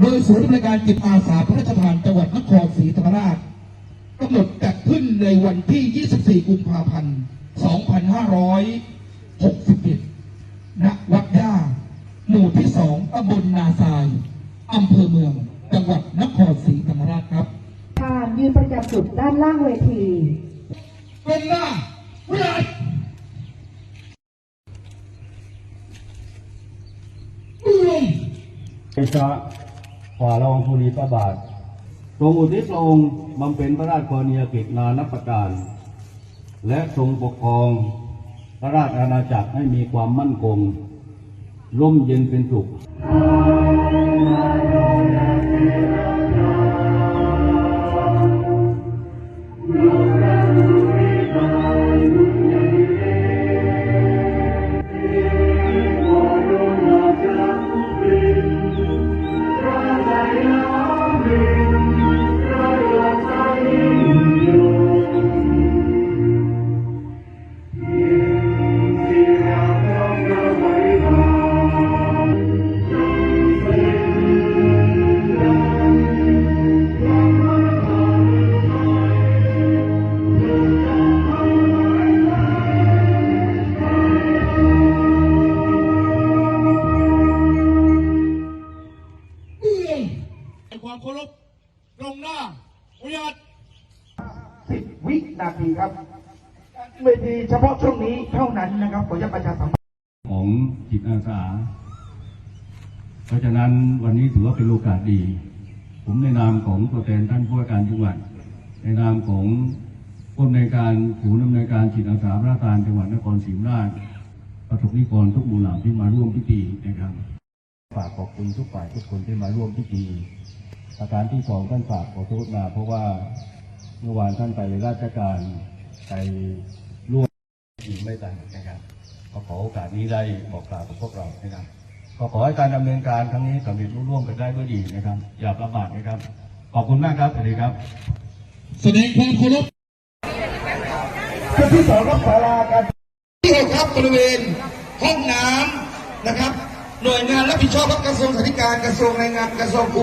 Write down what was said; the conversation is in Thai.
โดยศูนย์บริการจิตอาสาพระราชทานจังหวัดนครศรีธรรมราชกำหนดจัดขึ้นในวันที่ 24 กุมภาพันธ์ 2567ณวัดย่าหมู่ที่สองตำบลนาทรายอำเภอเมือง จังหวัดนครศรีธรรมราชครับผ่านยืนประจำจุดด้านล่างเวทีเป็นหน้าวิรัตรวมเดชะ ฝ่าละอองธุลีพระบาททรงอุทิศพระองค์บำเพ็ญพระราชกรณียกิจนานับประการ และทรงปกครองพระราชอาณาจักรให้มีความมั่นคง ร่มเย็นเป็นสุข เอื้องให้ความเคารพตรงหน้าวิรัตสิบวินาทีครับเวทีเฉพาะช่วงนี้เท่านั้นนะครับขอจะประชาสัมพันธ์ของจิตอาสา เพราะฉะนั้นวันนี้ถือว่าเป็นโอกาสดี ผมในนามของตัวแทนท่านผู้ว่าการจังหวัด ในนามของผู้อำนวยการศูนย์อำนวยการจิตอาสาพระราชทานจังหวัดนครศรีธรรมราชประสบนิกรทุกหมู่เหล่าที่มาร่วมพิธีนะครับ ฝากขอบคุณทุกฝ่ายทุกคนที่มาร่วมพิธีประการที่สองท่านฝากขอโทษมาเพราะว่าเมื่อวานท่านไปราชการไปร่วมทีมไม่ต่างนะครับก็ขอโอกาสนี้ได้บอกกล่าวกับพวกเรานะครับก็ขอให้การดำเนินการครั้งนี้สำเร็จรุ่ร่วงไปได้ด้วยดีนะครับ อย่าประมาทนะครับ ขอบคุณมากครับสวัสดีครับ แสดงความเคารพจุดที่สองครับศาลาการที่หกครับบริเวณห้องน้ำนะครับ หน่วยงานรับผิดชอบรับกระทรวงสาธการกระทรวงแรงงานกระทรวงกุ